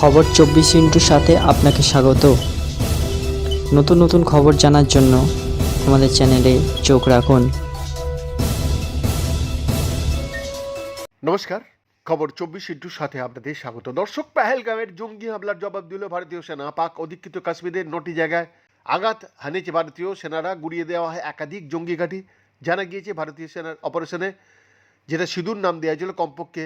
খবর চব্বিশ ইন্টুর সাথে আপনাকে স্বাগত। নতুন নতুন খবর জানার জন্য আমাদের চ্যানেলে চোখ রাখুন। নমস্কার, খবর চব্বিশ ইন্টুর সাথে আপনাদের স্বাগত। দর্শক পেহেলগাঁওয়ের জঙ্গি হামলার জবাব দিল ভারতীয় সেনা। পাক অধিকৃত কাশ্মীরের নটি জায়গায় আঘাত হানিয়েছে ভারতীয় সেনারা। গুড়িয়ে দেওয়া হয় একাধিক জঙ্গি ঘাঁটি। জানা গিয়েছে, ভারতীয় সেনার অপারেশনে যেটা সিঁদুর নাম দেওয়া হয়েছিল, কমপক্ষে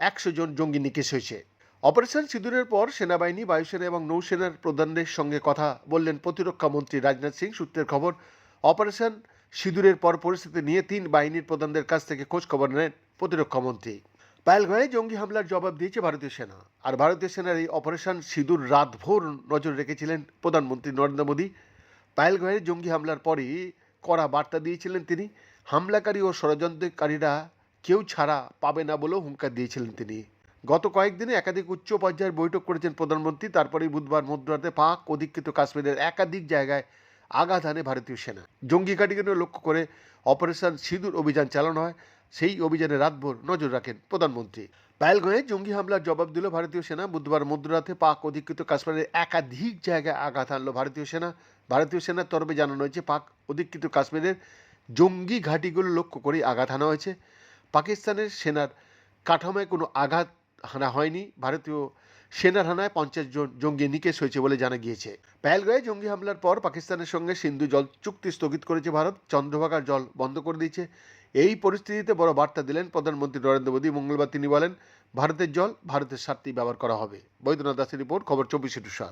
একশো জন জঙ্গি নিকেশ হয়েছে। অপারেশন সিঁদুরের পর সেনাবাহিনী, বায়ুসেনা এবং নৌসেনার প্রধানদের সঙ্গে কথা বললেন প্রতিরক্ষা মন্ত্রী রাজনাথ সিং। সূত্রের খবর, অপারেশন সিঁদুরের পর পরিস্থিতি নিয়ে তিন বাহিনীর প্রধানদের কাছ থেকে খোঁজ খবর নেন প্রতিরক্ষা মন্ত্রী। পায়েলগাঁয়ে জঙ্গি হামলার জবাব দিয়েছে ভারতীয় সেনা। আর ভারতীয় সেনার এই অপারেশন সিঁদুর রাতভর নজর রেখেছিলেন প্রধানমন্ত্রী নরেন্দ্র মোদী। পায়েলগাঁয়ের জঙ্গি হামলার পরই কড়া বার্তা দিয়েছিলেন তিনি। হামলাকারী ও ষড়যন্ত্রকারীরা কেউ ছাড়া পাবে না বলেও হুঙ্কার দিয়েছিলেন তিনি। গত কয়েকদিনে একাধিক উচ্চ পর্যায়ের বৈঠক করেছেন প্রধানমন্ত্রী, তারপরেই বুধবার মধ্যরাতে পাক, অধিকৃত কাশ্মীরের একাধিক জায়গায় আঘাত হানে ভারতীয় সেনা। জঙ্গি ঘাটিকে লক্ষ্য করে অপারেশন সিঁদুর অভিযান চালানো হয়। সেই অভিযানে রাতভর নজর রাখেন প্রধানমন্ত্রী। পায়েলগাঁয়ে জঙ্গি হামলার জবাব দিল ভারতীয় সেনা। বুধবার মধ্যরাতে পাক, অধিকৃত কাশ্মীরের একাধিক জায়গায় আঘাত হানলো ভারতীয় সেনা। ভারতীয় সেনার তরফে জানানো হয়েছে, পাক, অধিকৃত কাশ্মীরের জঙ্গি ঘাঁটিগুলো লক্ষ্য করেই আঘাত হানা হয়েছে। পাকিস্তানের সেনার কাঠামোয় কোনো আঘাত হানা হয়নি, ভারতীয় সেনার হানায় পঞ্চাশ জন জঙ্গি নিকেশ হয়েছে বলে জানা গিয়েছে। পেহেলগাঁয়ে জঙ্গি হামলার পর পাকিস্তানের সঙ্গে সিন্ধু জল চুক্তি স্থগিত করেছে ভারত, চন্দ্রভাগার জল বন্ধ করে দিয়েছে। এই পরিস্থিতিতে বড় বার্তা দিলেন প্রধানমন্ত্রী নরেন্দ্র মোদী। মঙ্গলবার তিনি বলেন, ভারতের জল, ভারতের স্বার্থেই ব্যবহার করা হবে। বৈদ্যনাথ দাসের রিপোর্ট, খবর চব্বিশে টু সাত